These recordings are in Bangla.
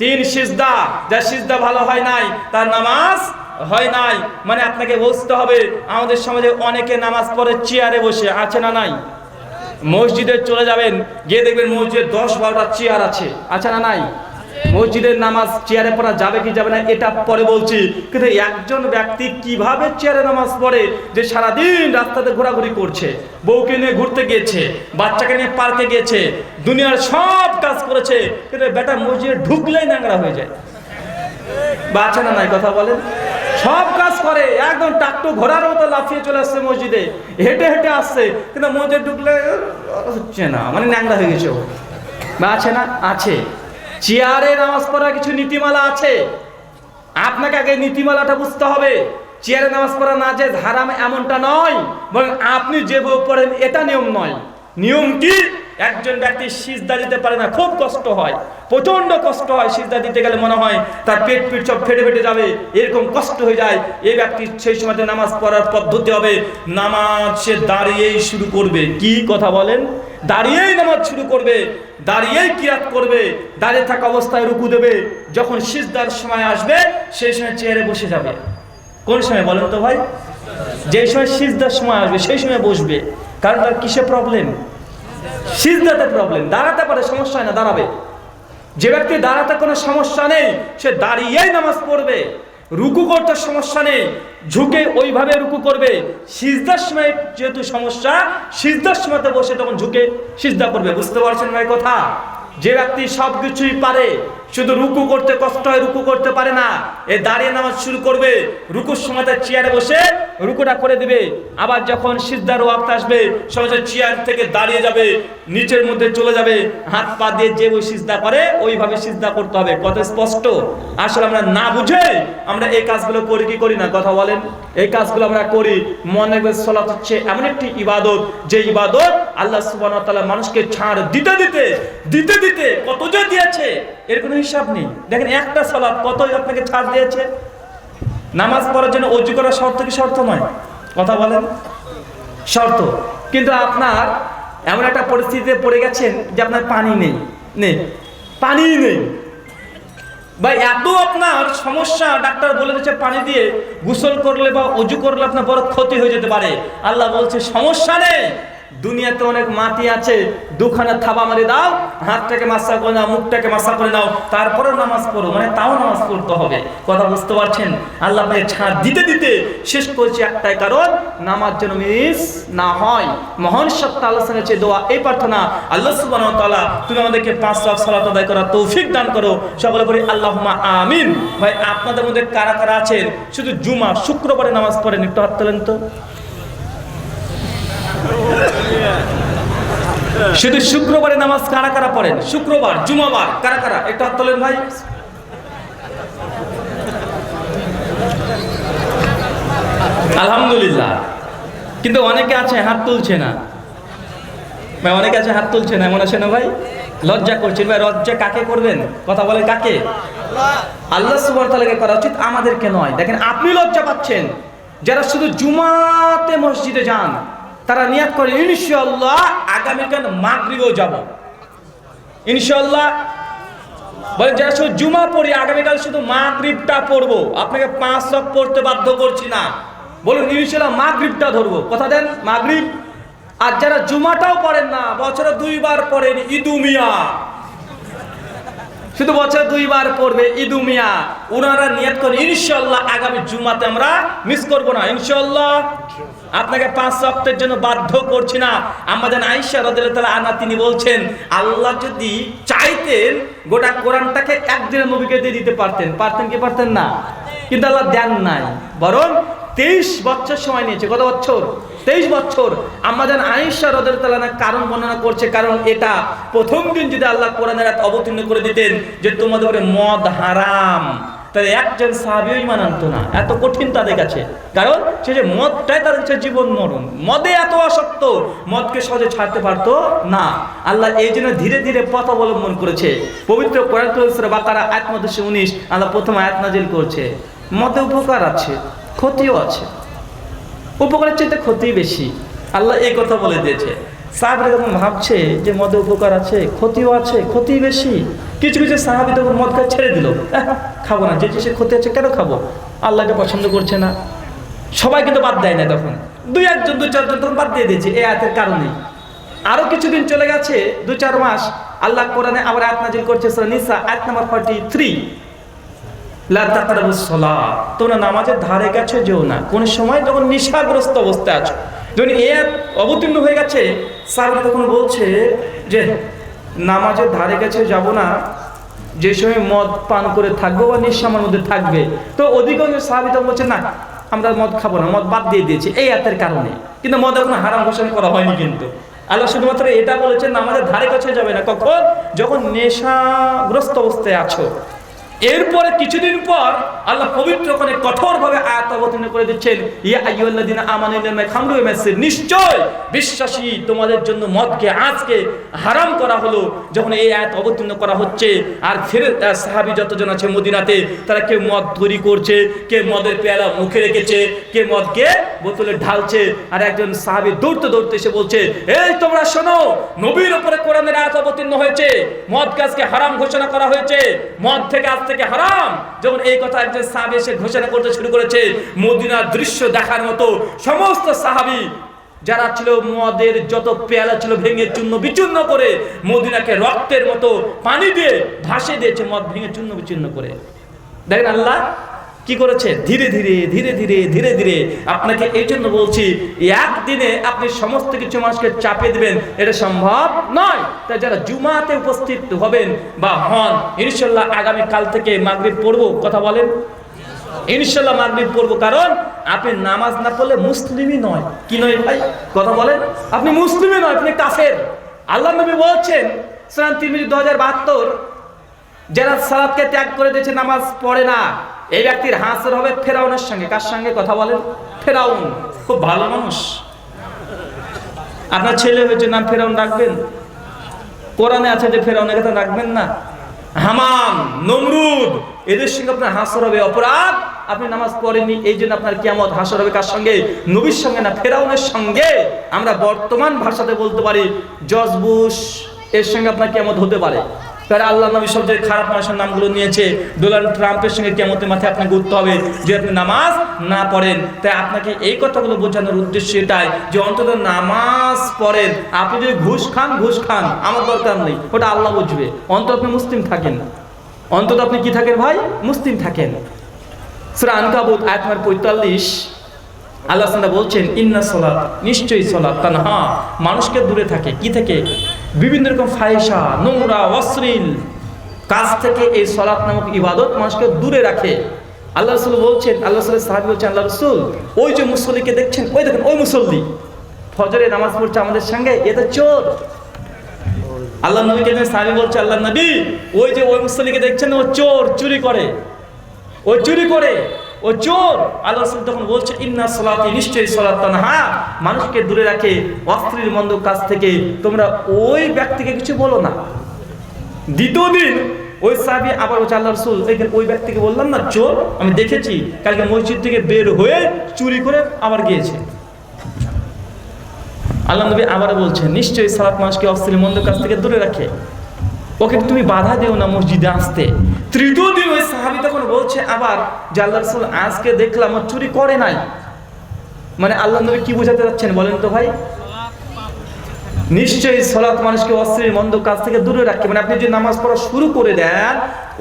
তিন সিজদা, যা সিজদা ভালো হয় নাই, তার নামাজ হয় নাই। মানে আপনাকে বুঝতে হবে, আমাদের সমাজে অনেকে নামাজ পড়ে চেয়ারে বসে, আছে না নাই? মসজিদে চলে যাবেন, গিয়ে দেখবেন মসজিদে দশ বারোটা চেয়ার আছে আছে না নাই? মসজিদের নামাজ চেয়ারে পড়া যাবে কি যাবে না, এটা পরে বলছি। কিন্তু একজন ব্যক্তি কীভাবে চেয়ারে নামাজ পড়ে যে সারাদিন রাস্তাতে ঘোরাঘুরি করছে, বউকে নিয়ে ঘুরতে গিয়েছে, বাচ্চাকে নিয়ে পার্কে গিয়েছে, দুনিয়ার সব কাজ করেছে, কিন্তু বেটা মসজিদে ঢুকলেই ন্যাংরা হয়ে যায়। বাচ্চা না নাই কথা বলেন? সব কাজ করে, একদম টাকটু ঘোড়ার মতো লাফিয়ে চলে আসছে মসজিদে, হেঁটে হেঁটে আসছে, কিন্তু মসজিদে ঢুকলে হচ্ছে না মানে ন্যাংরা হয়ে গেছে আছে না? আছে। চেয়ারে নামাজ পড়ার কিছু নীতিমালা আছে? আপনাকে আগে নীতিমালাটা বুঝতে হবে। চেয়ারে নামাজ পড়া না যে হারাম এমনটা নয়, বরং আপনি যে বউ পড়েন এটা নিয়ম নয়। নিয়ম কি? একজন ব্যক্তি সিজদা দিতে পারে না, খুব কষ্ট হয়। প্রচণ্ড কষ্ট হয় সিজদা দিতে গেলে মনে হয় তার পেট পিট সব ফেটে ফেটে যাবে, এরকম কষ্ট হয়ে যায়। এই ব্যক্তি সেই সময় নামাজ পড়ার পদ্ধতি হবে, নামাজ সে দাঁড়িয়েই শুরু করবে। কি কথা বলেন? দাঁড়িয়েই নামাজ শুরু করবে, দাঁড়িয়েই কিরাত করবে, দাঁড়িয়ে থাকা অবস্থায় রুকু দেবে, যখন সিজদার সময় আসবে, সেই সময় চেয়ারে বসে যাবে। কোন সময় বলেন তো ভাই? যে সময় সিজদার সময় আসবে, সেই সময় বসবে। কারণ তার কিসে প্রবলেম সিজদাতে প্রবলেম দাঁড়াতে পারে, সমস্যা হয় না, দাঁড়াবে। যে ব্যক্তি দাঁড়াতে কোনো সমস্যা নেই, সে দাঁড়িয়েই নামাজ পড়বে। রুকু করতে সমস্যা নেই। ঝুঁকে ওইভাবে রুকু করবে। সিজদার সময় যেহেতু সমস্যা, সিজদার সময়তে বসে তখন ঝুঁকে সিজদা করবে। বুঝতে পারছেন ভাই কথা? যে ব্যক্তি সব কিছুই পারে শুধু রুকু করতে কষ্ট হয়, রুকু করতে পারে না। এ দাঁড়িয়ে নামাজ শুরু করবে, রুকুর সময় তার চেয়ারে বসে রুকুটা করে দিবে। আবার যখন সিজদার ওয়াক্ত আসবে, সহজে চেয়ার থেকে দাঁড়িয়ে যাবে, নিচের মধ্যে চলে যাবে, হাত পা দিয়ে যে ওই সিজদা করে, ওইভাবে সিজদা করতে হবে। কত স্পষ্ট। আসলে আমরা না বুঝে আমরা এই কাজগুলো করি, কি করি না? কথা বলেন। এই কাজগুলো আমরা করি। মনে করে সলাৎ হচ্ছে এমন একটি ইবাদত। যে ইবাদত আল্লাহ সুবহানাহু মানুষকে ছাড় দিতে দিতে দিতে দিতে কত যে দিয়েছে, এর কোনো হিসাব নেই। দেখেন একটা সলাৎ কত আপনাকে ছাড় দিয়েছে? নামাজ পড়ার জন্য অজু করা শর্ত কি শর্ত নয়? কথা বলেন। শর্ত। কিন্তু আপনার এমন একটা পরিস্থিতিতে পড়ে গেছেন যে আপনার পানি নেই। নেই। পানি নেই। বা এত আপনার সমস্যা, ডাক্তার বলে দিচ্ছে পানি দিয়ে গোসল করলে বা অজু করলে আপনার বড় ক্ষতি হয়ে যেতে পারে। আল্লাহ বলছে, সমস্যা নেই। দুনিয়াতে অনেক মাটি আছে, দুখানে থাবা মারি দাও, হাতটাকে মাসা করে নাও, মুখটাকে মাসা করে নাও তারপরে নামাজ পড়ো মানে তাও নামাজ পড়তে হবে। কথা বুঝতে পারছেন? আল্লাহ আপনাকে ছাড় দিতে দিতে শেষ করছি একটাই কারণ, নামাজ যেন মিস না হয়। মহান সত্তা আল্লাহ সঙ্গে দোয়া, এই প্রার্থনা আল্লাহ সুবহানাহু ওয়া তুমি আমাদেরকে পাঁচ ওয়াক্ত সালাত আদায় করার তৌফিক দান করো। সকলে বলি, আল্লাহুম্মা আমিন। ভাই, আপনাদের মধ্যে কারা কারা আছেন? শুধু জুমা, শুক্রবারে নামাজ পড়েন, একটু হাত তোলেন তো। শুধু শুক্রবারে নামাজ কারা কারা পড়েন? শুক্রবার, জুমাবার, কারা কারা? হাত তোলেন ভাই। আলহামদুলিল্লাহ। কিন্তু অনেকে আছে হাত তুলছে না। ভাই, অনেকে আছে হাত তুলছে না, এমন আছে না ভাই? লজ্জা করছেন। ভাই, লজ্জা কাকে করবেন? কথা বলে কাকে? আল্লাহ ওয়া তাআলাকে করা উচিত আমাদেরকে নয়। দেখেন, আপনি লজ্জা পাচ্ছেন। যারা শুধু জুমাতে মসজিদে যান তারা নিয়াত করে ইনশাল্লাহ আগামীকাল মাগরিবেও যাব। ইনশাল্লাহ বলে, যারা শুধু জুমা পড়ি, আগামীকাল শুধু মাগরিবটা পড়ব। আপনাকে পাঁচ সব পড়তে বাধ্য করছি না। বলুন, ইনশাআল্লাহ মাগরিবটা ধরবো। কথা দেন, মাগরিব। আর যারা জুমাটাও পড়েন না, বছরে দুইবার পড়েন ইদুমিয়া। শুধু বছরে দুইবার পড়বে ইদুমিয়া। ওনারা নিয়ত করে ইনশাল্লাহ আগামী জুমাতে আমরা মিস করব না। ইনশাল্লাহ আপনাকে পাঁচ রক্তের জন্য বাধ্য করছি না। আমাদের আইসা রদুল্লাহ আনা তিনি বলছেন, আল্লাহ যদি চাইতেন, গোটা কোরআনটাকে একদিনের নবীকে দিয়ে দিতে পারতেন। পারতেন কি পারতেন না? কিন্তু আল্লাহ দেন নাই। বরং তেইশ বছর সময় নিয়েছে। কত বছর? তেইশ বছর। আমাদের আয়েশা রদের তালানা কারণ বর্ণনা করছে। কারণ এটা প্রথম দিন যদি আল্লাহ কোরআনের অবতীর্ণ করে দিতেন যে তোমাদের মদ হারাম। তাহলে একজন সাহাবিও ইমান আনতো না। এত কঠিন তাদের কাছে। কারণ সে যে মদটাই তাদের কাছে জীবন মরণ মদে এত আসক্ত, মদকে সহজে ছাড়তে পারতো না। আল্লাহ এই জন্য ধীরে ধীরে পথ অবলম্বন করেছে। পবিত্র কোরআন বাকারা, আয়াত মধ্যে উনিশ। আল্লাহ প্রথম আয়াত নাজিল করছে। মদে উপকার আছে, ক্ষতিও আছে। উপকারের চেয়ে ক্ষতি বেশি। আল্লাহ এই কথা বলে দিয়েছে। সাহাবিরা যখন ভাবছে যে মদে উপকার আছে, ক্ষতিও আছে ক্ষতি বেশি, কিছু কিছু সাহাবি তখন মদ খাওয়া ছেড়ে দিল। খাব না, যে সে ক্ষতি আছে কেন খাব? আল্লাহকে পছন্দ করছে না। সবাই কিন্তু বাদ দেয় না তখন। দুই একজন দু চারজন তখন বাদ দিয়ে দিয়েছে, এই আয়াতের কারণেই আরও কিছুদিন চলে গেছে দু চার মাস, আল্লাহ কোরআনে আবার আয়াত নাজিল করছে নিসা, আয়াত নাম্বার 43 লা তাকরাবুস সালাহ তোমরা নামাজের ধারে গেছো, যেও না। কোন সময় যখন নিশাগ্রস্ত অবস্থায় আছো যখন এ অবতীর্ণ হয়ে গেছে সাহাবী তখন বলছে যে, নামাজের ধারে কাছে যাব না, যে সময় মদ পান করে থাকব বা নিঃসামের মধ্যে থাকবে। তো অধিকাংশ সাহাবী তখন বলছে, না, আমরা মদ খাব না, মদ বাদ দিয়ে দিয়েছি, এই আয়াতের কারণে। কিন্তু মদ এখন হারাম ঘোষণা করা হয়নি কিন্তু। আল্লাহ শুধুমাত্র এটা বলেছেন, নামাজের ধারে কাছে যাবে না। কখন? যখন নেশাগ্রস্ত অবস্থায় আছো। এরপরে কিছুদিন পর আল্লাহ পবিত্র করে কঠোরভাবে আয়াত অবতীর্ণ করে দিচ্ছেন, ইয়া আইয়ুল্লাযিনা নিশ্চয় বিশ্বাসী তোমাদের জন্য মদকে, আজকে হারাম করা হলো, যখন এই আয়াত অবতীর্ণ করা হচ্ছে, আর ফিরে সাহাবী যতজন আছে মদিনাতে, তারা কেউ মদ তৈরি করছে কে মদের পেয়ালা মুখে রেখেছে কে মদকে বোতলে ঢালছে, আর একজন সাহাবী দৌড়তে দৌড়তে এসে বলছে, এই তোমরা শোনো, নবীর উপরে কোরআনের আয়াত অবতীর্ণ হয়েছে, মদকে আজকে হারাম ঘোষণা করা হয়েছে, মদ থেকে আজ থেকে হারাম। যখন এই কথা একজন সাহাবি এসে ঘোষণা করতে শুরু করেছে, মদিনার দৃশ্য দেখার মতো সমস্ত সাহাবি, যারা ছিল মদের যত পেয়ালা ছিল ভেঙে চূর্ণ বিচূর্ণ করে, মদিনাকে রক্তের মতো পানি দিয়ে ভাসে দিয়েছে মদ ভেঙে চূর্ণ বিচূর্ণ করে। দেখেন আল্লাহ কি করেছে? ধীরে ধীরে ধীরে ধীরে ধীরে ধীরে। আপনাকে এই জন্য বলছি, একদিনে আপনি সমস্ত কিছু মানুষকে চাপে দেবেন, এটা সম্ভব নয়। তাই যারা জুমাতে উপস্থিত হবেন বা হন, ইনশাল্লাহ আগামী কাল থেকে মাগরিব পড়ব, কথা বলেন? ইনশাল্লাহ মাগরিব পড়ব, কারণ আপনি নামাজ না পড়লে মুসলিমই নয়। কি নয় ভাই? কথা বলেন? আপনি মুসলিমই নয়, আপনি কাফের। আল্লাহ নবী বলছেন তিরমিজি দু হাজার বাহাত্তর, যারা সালাদকে ত্যাগ করে দিয়েছে, নামাজ পড়ে না। এই ব্যক্তির হাসর হবে ফেরাউনের সঙ্গে। কার সঙ্গে কথা বলেন? ফেরাউন, খুব ভালো মানুষ। আপনার ছেলে হয়েছে, নাম ফেরাউন রাখবেন? কোরআনে আছে যে ফেরাউনের কথা রাখবেন না? হামান নমরুদ, এদের সঙ্গে আপনার হাসর হবে অপরাধ। আপনি নামাজ পড়েননি, এই জন্য আপনার কিয়ামত হাসর হবে কার সঙ্গে? নবীর সঙ্গে না, ফেরাউনের সঙ্গে? আমরা বর্তমান ভাষাতে বলতে পারি, জজ বুশ, এর সঙ্গে আপনার কিয়ামত হতে পারে। তারা আল্লাহ নবী সবচেয়ে খারাপ মানুষের নামগুলো নিয়েছে। ডোনাল্ড ট্রাম্পের সঙ্গে কেমতের মাথায় আপনাকে উঠতে হবে। যে আপনি নামাজ না পড়েন, তাই আপনাকে এই কথাগুলো বোঝানোর উদ্দেশ্য এটাই যে অন্তত নামাজ পড়েন। আপনি যদি ঘুষ খান ঘুষ খান। আমার দরকার নেই। ওটা আল্লাহ বুঝবে। অন্তত আপনি মুসলিম থাকেন। অন্তত আপনি কি থাকেন ভাই? মুসলিম থাকেন। সুরা আনকাবুত, আয়াত পঁয়তাল্লিশ। আল্লাহ বলছেন, ইন্না সলাত, নিশ্চয়ই সলাত, তানহা। মানুষকে দূরে থাকে। কি থেকে? বিভিন্ন রকম ফায়সা নোংরা, অশ্লীল। কাজ থেকে এই সলাত নামক ইবাদত মানুষকে দূরে রাখে। আল্লাহ রসুল বলছেন, আল্লাহ রসুলের সাহাবি বলছেন, আল্লাহ রসুল, ওই যে মুসল্লিকে দেখছেন, ওই দেখেন, ওই মুসল্লি। ফজরে নামাজ পড়ছে আমাদের সঙ্গে এটা চোর। আল্লাহ নবীকে সাহাবি বলছে, আল্লাহ নবী, ওই যে ওই মুসল্লিকে দেখছেন, ও চোর, চুরি করে। ও চুরি করে। ও চোর আল্লাহ রসুল তখন বলছে, ইন্না সলাতি, নিশ্চয়ই সলাত তানহা। মানুষকে দূরে রাখে অস্ত্রীর মন্দ কাজ থেকে। তোমরা ওই ব্যক্তিকে কিছু বলো না। দ্বিতীয় দিন ওই সাহাবি আবার বলছে, আল্লাহ রসুল ওই ব্যক্তিকে বললাম না চোর আমি দেখেছি, কালকে মসজিদ থেকে বের হয়ে চুরি করে আবার গিয়েছে। আল্লাহ নবী আবার বলছেন নিশ্চয়ই সালাত মানুষকে অস্ত্রীর মন্দ কাজ থেকে দূরে রাখে। ওকে তুমি বাধা দিও না মসজিদে আসতে। তৃতীয় দিন ওই সাহাবি তখন বলছে, আবার যে আল্লাহ রসুল আজকে দেখলাম ও চুরি করে নাই। মানে আল্লাহ নবী কি বোঝাতে যাচ্ছেন বলেন তো ভাই? নিশ্চয়ই সলাৎ মানুষকে অস্ত্রের মন্দ কাজ থেকে দূরে রাখে। মানে আপনি যদি নামাজ পড়া শুরু করে দেন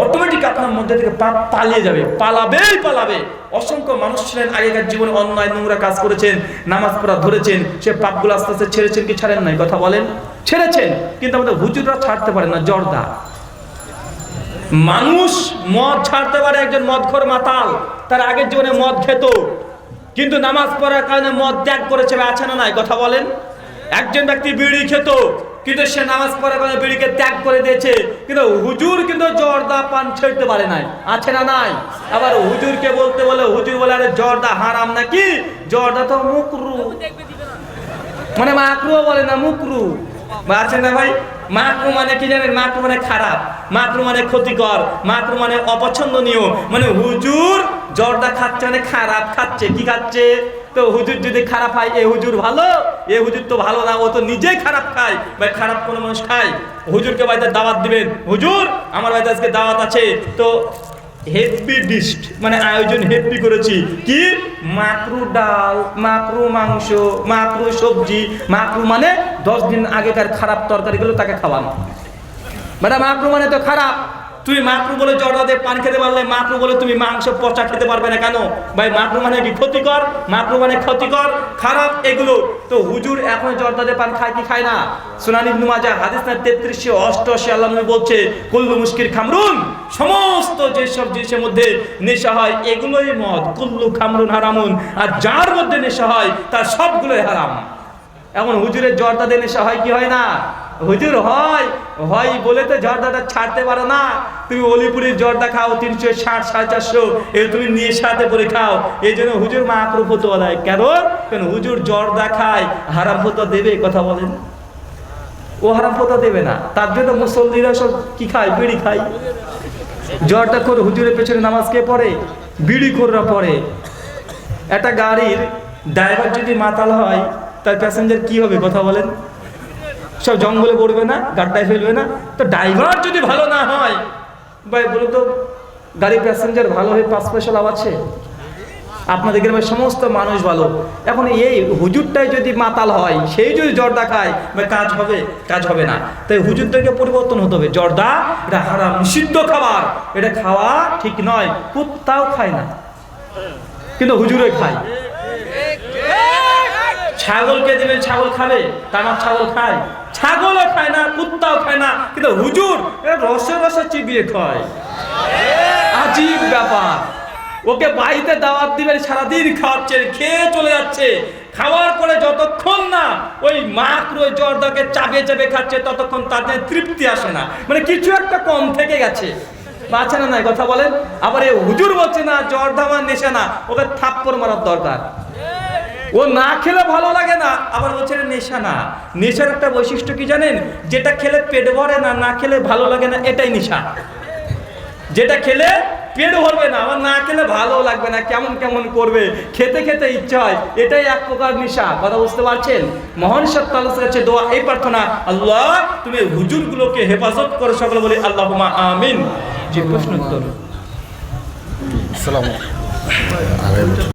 অটোমেটিক আপনার মধ্যে থেকে পাপ পালিয়ে যাবে, পালাবেই পালাবে। অসংখ্য মানুষ ছিলেন, আগেকার জীবনে অন্যায় নোংরা কাজ করেছেন, নামাজ পড়া ধরেছেন, সে পাপগুলো আস্তে আস্তে ছেড়েছেন কি ছাড়েন নাই? কথা বলেন। ছেড়েছেন, কিন্তু আমাদের হুজুররা ছাড়তে পারে না জর্দা মানুষ মদ ছাড়তে পারে একজন মদখোর মাতাল। তার আগের জীবনে মদ খেত। কিন্তু নামাজ পড়ার কারণে মদ ত্যাগ করেছে আছে না নাই কথা বলেন? একজন ব্যক্তি বিড়ি খেত কিন্তু সে নামাজ পড়ার কারণে বিড়িকে ত্যাগ করে দিয়েছে। কিন্তু হুজুর কিন্তু জর্দা পান ছেড়তে পারে নাই আছে না নাই? আবার হুজুরকে বলতে বলে হুজুর বলে আরে জর্দা হারাম নাকি? জর্দা তো মুকরু। মানে মাকরুও বলে না মুকরু। আছে না ভাই? মাকরু মানে কি জানেন? মাতৃ মানে খারাপ, মাতৃ মানে ক্ষতিকর, মাতৃ মানে অপছন্দনীয়। মানে হুজুর জর্দা খাচ্ছে মানে খারাপ খাচ্ছে, কি খাচ্ছে? তো হুজুর যদি খারাপ হয়, এ হুজুর ভালো? এ হুজুর তো ভালো না, ও তো নিজেই খারাপ খায়। বা খারাপ কোনো মানুষ খায়? হুজুরকে বাড়িতে দাওয়াত দিবেন। হুজুর, আমার বাড়িতে আজকে দাওয়াত আছে। তো হেভি ডিশ মানে আয়োজন হেভি করেছি। কি? মাকরু ডাল মাকরু মাংস মাকরু সবজি মাকরু মানে দশ দিন আগেকার খারাপ তরকারিগুলো তাকে খাওয়ানো। মানে মাকরু মানে তো খারাপ। তুমি মাকরু বলে জর্দা দিয়ে পান খেতে পারলে। মাকরু বলে তুমি মাংস, পচা খেতে পারবে না কেন? ভাই, মাকরু মানে কি? ক্ষতিকর? মাকরু মানে ক্ষতিকর? খারাপ? এগুলো। তো হুজুর এখন জর্দা দিয়ে পান খায় কি খায় না? সুনানি ইবনু মাজাহ, হাদিস না তেত্রিশে, অষ্টআশি, আল্লাহ নবী বলছে, কুল্লু মুশকির খামরুন। সমস্ত যেসব জিনিসের মধ্যে নেশা হয়, এগুলোই মদ। কুল্লু খামরুন হারামুন। আর যার মধ্যে নেশা হয়, তার সবগুলোই হারাম। এখন হুজুরের জর্দা দিয়ে নেশা হয় কি হয় না? হুজুর হয় হয় বলে তো জর্দাটা ছাড়তে পারো না। তুমি অলিপুরের জর্দা খাও তিনশো ষাট, সাড়ে চারশো, এ তুমি নিয়ে সাথে করে খাও। এই জন্য হুজুর মা দেয় কেন? কেন? হুজুর জর্দা খায় হারাম ফতোয়া দেবে, কথা বলেন ও হারাম ফতোয়া দেবে না। তার জন্য মুসল্লিরা সব কি খায়? বিড়ি খায়। জর্দা করে হুজুরের পেছনে নামাজ কে পড়ে? বিড়ি কররা পড়ে। একটা গাড়ির ড্রাইভার যদি মাতাল হয়, তার প্যাসেঞ্জার কি হবে, কথা বলেন? সব জঙ্গলে পড়বে না, গাড্ডায় ফেলবে না। তো ড্রাইভার যদি ভালো না হয়, ভাই, বলুন তো, গাড়ির প্যাসেঞ্জার ভালো হয়ে পাঁচ পয়সা আছে? আপনাদের গ্রামের সমস্ত মানুষ ভালো। এখন এই হুজুরটাই যদি মাতাল হয়, সেই যদি জর্দা খায় কাজ হবে কাজ হবে না। তাই হুজুরদেরকে পরিবর্তন হতে হবে। জর্দা, এটা হারাম, নিষিদ্ধ খাবার। এটা খাওয়া ঠিক নয়, কুত্তাও খায় না। কিন্তু হুজুরে খায়। ছাগলকে দেবেন, ছাগল খাবে? তামাক ছাগল খায়। ছাগলও খায় না, কুত্তাও খায় না, কিন্তু হুজুর রসে রসে চিবিয়ে খায়। আজীব ব্যাপার। ওকে বাড়িতে দাওয়াত দিবেন, সারাদিন খাওয়াচ্ছে খেয়ে চলে যাচ্ছে। খাওয়ার পরে যতক্ষণ না ওই মাকড় ওই জর্দাকে চাপে চাপে খাচ্ছে, ততক্ষণ তাদের তৃপ্তি আসে না। মানে কিছু একটা কম থেকে গেছে। বা আছে না নাই, কথা বলেন? আবার এই হুজুর বলছে না, জর্দা আমার নেশা না, ওকে থাপ্পড় মারার দরকার। ও না খেলে ভালো লাগে না, আবার বলছে নেশা না। নেশার একটা বৈশিষ্ট্য কি জানেন? যেটা খেলে পেট ভরে না না খেলে ভালো লাগে না, এটাই নেশা। যেটা খেলে পেট ভরবে না, আবার না খেলে ভালো লাগবে না, কেমন কেমন করবে, খেতে খেতে ইচ্ছা হয়, এটাই এক প্রকার নেশা। কথা বুঝতে পারছেন? মহান সত্তালের কাছে দোয়া, এই প্রার্থনা, আল্লাহ, তুমি হুজুরগুলোকে হেফাজত করে সকলে বলি আল্লাহ আমিন। যে প্রশ্ন উত্তর।